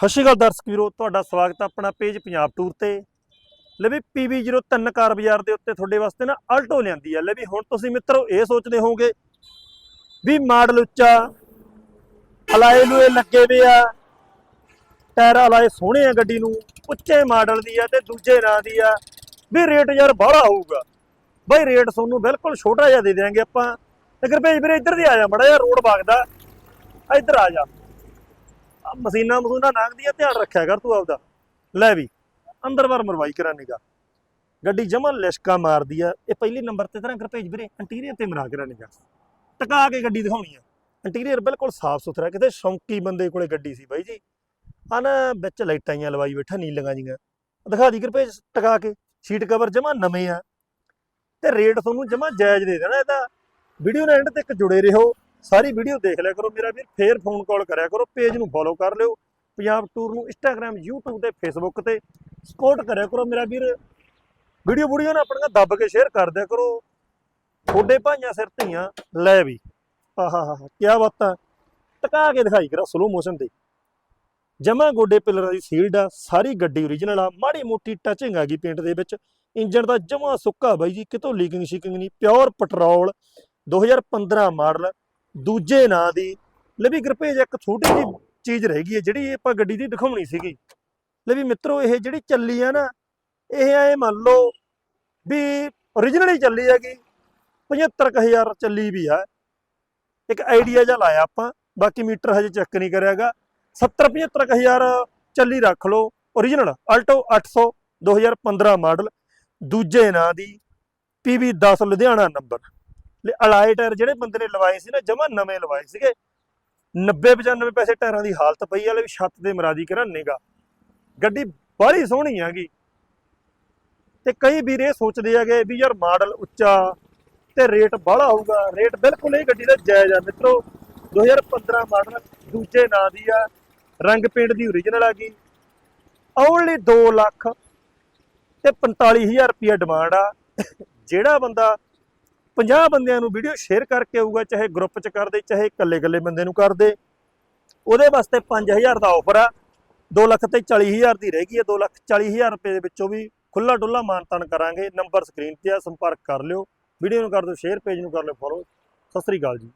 ਸਤਿ ਸ਼੍ਰੀ ਅਕਾਲ ਦਰਸ਼ਕ ਵੀਰੋ, ਤੁਹਾਡਾ ਸਵਾਗਤ ਹੈ ਆਪਣਾ ਪੇਜ ਪੰਜਾਬ ਟੂਰ ਤੇ। ਲੈ ਵੀ PB03 ਕਾਰ ਬਾਜ਼ਾਰ ਦੇ ਉੱਤੇ ਤੁਹਾਡੇ ਵਾਸਤੇ ਨਾ ਆਲਟੋ ਲਿਆਂਦੀ ਆ ਲੈ ਵੀ ਹੁਣ ਤੁਸੀਂ ਮਿੱਤਰੋ ਇਹ ਸੋਚਦੇ ਹੋਵੋਗੇ ਵੀ ਮਾਡਲ ਉੱਚਾ, ਅਲਾਏ ਲੂਏ ਲੱਗੇ ਵੇ ਆ, ਟਾਇਰ ਅਲਾਏ ਸੋਹਣੇ ਆ ਗੱਡੀ ਨੂੰ, ਉੱਚੇ ਮਾਡਲ ਦੀ ਆ ਤੇ ਦੂਜੇ ਨਾਂ ਦੀ ਆ, ਵੀ ਰੇਟ ਯਾਰ ਬਾਹਲਾ ਹੋਊਗਾ। ਬਾਈ ਰੇਟ ਤੁਹਾਨੂੰ ਬਿਲਕੁਲ ਛੋਟਾ ਜਿਹਾ ਦੇ ਦਿਆਂਗੇ ਆਪਾਂ। ਲੇਕਿਨ ਭਾਈ ਵੀਰੇ, ਇੱਧਰ ਦੀ ਆ ਜਾ, ਮੜਾ ਜਿਹਾ ਰੋਡ ਵਗਦਾ, ਇੱਧਰ ਆ ਜਾ। ਮਸੀਨਾ ਮਸ਼ੂਨਾਂ ਲੰਘਦੀਆਂ ਧਿਆਨ ਰੱਖਿਆ ਕਰ ਤੂੰ ਆਪਦਾ। ਲੈ ਵੀ, ਅੰਦਰ ਬਾਰ ਮਰਵਾਈ ਕਰਾਨੇਗਾ ਗੱਡੀ ਜਮਾ ਲਿਸ਼ਕਾ ਮਾਰਦੀ ਆ। ਇਹ ਪਹਿਲੀ ਨੰਬਰ ਤੇ ਤਰ੍ਹਾਂ ਭੇਜ ਵੀਰੇ, ਇੰਟੀਰੀਅਰ ਤੇ ਮਰਾ ਕਰਾਨੇਗਾ ਟਕਾ ਕੇ ਗੱਡੀ ਦਿਖਾਉਣੀ ਆ। ਇੰਟੀਰੀਅਰ ਬਿਲਕੁਲ ਸਾਫ਼ ਸੁਥਰਾ ਕਿਤੇ ਸ਼ੌਂਕੀ ਬੰਦੇ ਕੋਲੇ ਗੱਡੀ ਸੀ ਬਾਈ ਜੀ। ਆ ਨਾ ਵਿੱਚ ਲਾਈਟਾਂ ਆਈਆਂ ਲਵਾਈ ਬੈਠਾ, ਨੀਲੀਆਂ ਜੀਆਂ। ਦਿਖਾ ਦੀ ਭੇਜ ਟਕਾ ਕੇ। ਸੀਟ ਕਵਰ ਜਮਾ ਨਵੇਂ ਆ। ਤੇ ਰੇਟ ਤੁਹਾਨੂੰ ਜਮਾ ਜਾਇਜ਼ ਦੇ ਦੇਣਾ ਇਹਦਾ। ਵੀਡੀਓ ਨਾਲ ਐਂਡ ਤੱਕ ਜੁੜੇ ਰਹੋ। ਸਾਰੀ ਵੀਡੀਓ ਦੇਖ ਲਿਆ ਕਰੋ। ਮੇਰਾ ਵੀਰ ਫੇਰ ਫੋਨ ਕਾਲ ਕਰਿਆ ਕਰੋ। ਪੇਜ ਨੂੰ ਫੋਲੋ ਕਰ ਲਿਓ। ਪੰਜਾਬ ਟੂਰ ਨੂੰ ਇੰਸਟਾਗ੍ਰam YouTube ਤੇ Facebook ਤੇ ਸਪੋਰਟ ਕਰਿਆ ਕਰੋ। ਮੇਰਾ ਵੀਰ ਵੀਡੀਓ ਵੀਡੀਓ ਨਾ ਆਪਣੀਆਂ ਦੱਬ ਕੇ ਸ਼ੇਅਰ ਕਰ ਦਿਆ ਕਰੋ। ਤੁਹਾਡੇ ਭਾਈਆਂ ਸਿਰ ਧੀਆਂ, ਲੈ ਵੀ। ਆਹਾ ਹਾ ਕੀ ਬਾਤਾਂ। ਟਕਾ ਕੇ ਦਿਖਾਈ ਕਰਾ ਸਲੋ ਮੋਸ਼ਨ ਤੇ। ਜਮਾ ਗੋਡੇ ਪਿਲਰਾਂ ਦੀ ਸੀਲਡ ਆ। ਸਾਰੀ ਗੱਡੀ ਓਰੀਜਨਲ ਆ। ਮਾੜੀ ਮੋਟੀ ਟਚਿੰਗ ਆ ਗਈ ਪੇਂਟ ਦੇ ਵਿੱਚ। ਇੰਜਨ ਦਾ ਜਮਾ ਸੁੱਕਾ ਬਾਈ ਜੀ। ਕਿਤੋਂ ਲੀਕਿੰਗ ਸ਼ੀਕਿੰਗ ਨਹੀਂ ਪਿਓਰ ਪੈਟਰੋਲ 2015 ਮਾਡਲ। ਦੂਜੇ ਨਾਂ ਦੀ। ਲਵੀ ਗਰਪੇਜ ਇੱਕ ਛੋਟੀ ਜਿਹੀ ਚੀਜ਼ ਰਹਿ ਗਈ ਹੈ, ਜਿਹੜੀ ਆਪਾਂ ਗੱਡੀ ਦੀ ਦਿਖਾਉਣੀ ਸੀਗੀ। ਲਵੀ ਮਿੱਤਰੋ, ਇਹ ਜਿਹੜੀ ਚੱਲੀ ਆ ਨਾ, ਇਹ ਐ ਮੰਨ ਲਓ ਵੀ origignal ਹੀ ਚੱਲੀ ਹੈਗੀ 75000 ਚੱਲੀ ਵੀ ਆ। ਇੱਕ ਆਈਡੀਆ ਜਿਹਾ ਲਾਇਆ ਆਪਾਂ, ਬਾਕੀ ਮੀਟਰ ਹਜੇ ਚੈੱਕ ਨਹੀਂ ਕਰਿਆਗਾ। 70 75000 ਚੱਲੀ ਰੱਖ ਲਓ origignal ਆਲਟੋ 800 2015 ਮਾਡਲ, ਦੂਜੇ ਨਾਂ ਦੀ PB 10 ਲੁਧਿਆਣਾ ਨੰਬਰ। ਲੈ ਅਲਾਈ ਟਾਇਰ ਜਿਹੜੇ ਬੰਦੇ ਨੇ ਲਵਾਏ ਸੀ ਨਾ, ਜਮਾ ਨਵੇਂ ਲਵਾਏ ਸੀਗੇ। 90 95 ਪੈਸੇ ਟਾਇਰਾਂ ਦੀ ਹਾਲਤ ਪਈ ਵਾਲੇ ਵੀ ਛੱਤ ਤੇ ਮਰਾਦੀ ਕਰਾਨੇਗਾ ਗੱਡੀ ਬੜੀ ਸੋਹਣੀ ਹੈਗੀ। ਤੇ ਕਈ ਵੀਰ ਇਹ ਸੋਚਦੇ ਹੈਗੇ ਵੀ ਯਾਰ ਮਾਡਲ ਉੱਚਾ ਤੇ ਰੇਟ ਬਾਹਲਾ ਹੋਊਗਾ। ਰੇਟ ਬਿਲਕੁਲ ਇਹ ਗੱਡੀ ਦਾ ਜਾਇਜ਼ ਆ ਮਿੱਤਰੋ। 2015 ਮਾਡਲ ਦੂਜੇ ਨਾਂ ਦੀ ਆ, ਰੰਗ ਪੇਂਟ ਦੀ ਓਰੀਜਨਲ ਆ ਗਈ। ਓਨਲੀ 2 ਲੱਖ ਤੇ 45000 ਰੁਪਿਆ ਡਿਮਾਂਡ ਆ। ਜਿਹੜਾ ਬੰਦਾ 50 ਬੰਦਿਆਂ ਨੂੰ ਵੀਡੀਓ ਸ਼ੇਅਰ ਕਰਕੇ ਆਊਗਾ, ਚਾਹੇ ਗਰੁੱਪ 'ਚ ਕਰਦੇ ਚਾਹੇ ਇਕੱਲੇ-ਇਕੱਲੇ ਬੰਦੇ ਨੂੰ ਕਰਦੇ ਉਹਦੇ ਵਾਸਤੇ 5000 ਦਾ ਆਫਰ ਆ। 2 ਲੱਖ ਤੇ 40000 ਦੀ ਰਹਿ ਗਈ ਹੈ। 2 ਲੱਖ 40000 ਰੁਪਏ ਦੇ ਵਿੱਚੋਂ ਵੀ ਖੁੱਲਾ ਡੁੱਲਾ ਮਾਨਤਾਨ ਕਰਾਂਗੇ। ਨੰਬਰ ਸਕਰੀਨ ਤੇ ਆ, ਸੰਪਰਕ ਕਰ ਲਿਓ। ਵੀਡੀਓ ਨੂੰ ਕਰ ਦਿਓ ਸ਼ੇਅਰ ਪੇਜ ਨੂੰ ਕਰ ਲਿਓ ਫੋਲੋ ਸਤਿ ਸ੍ਰੀ ਅਕਾਲ ਜੀ।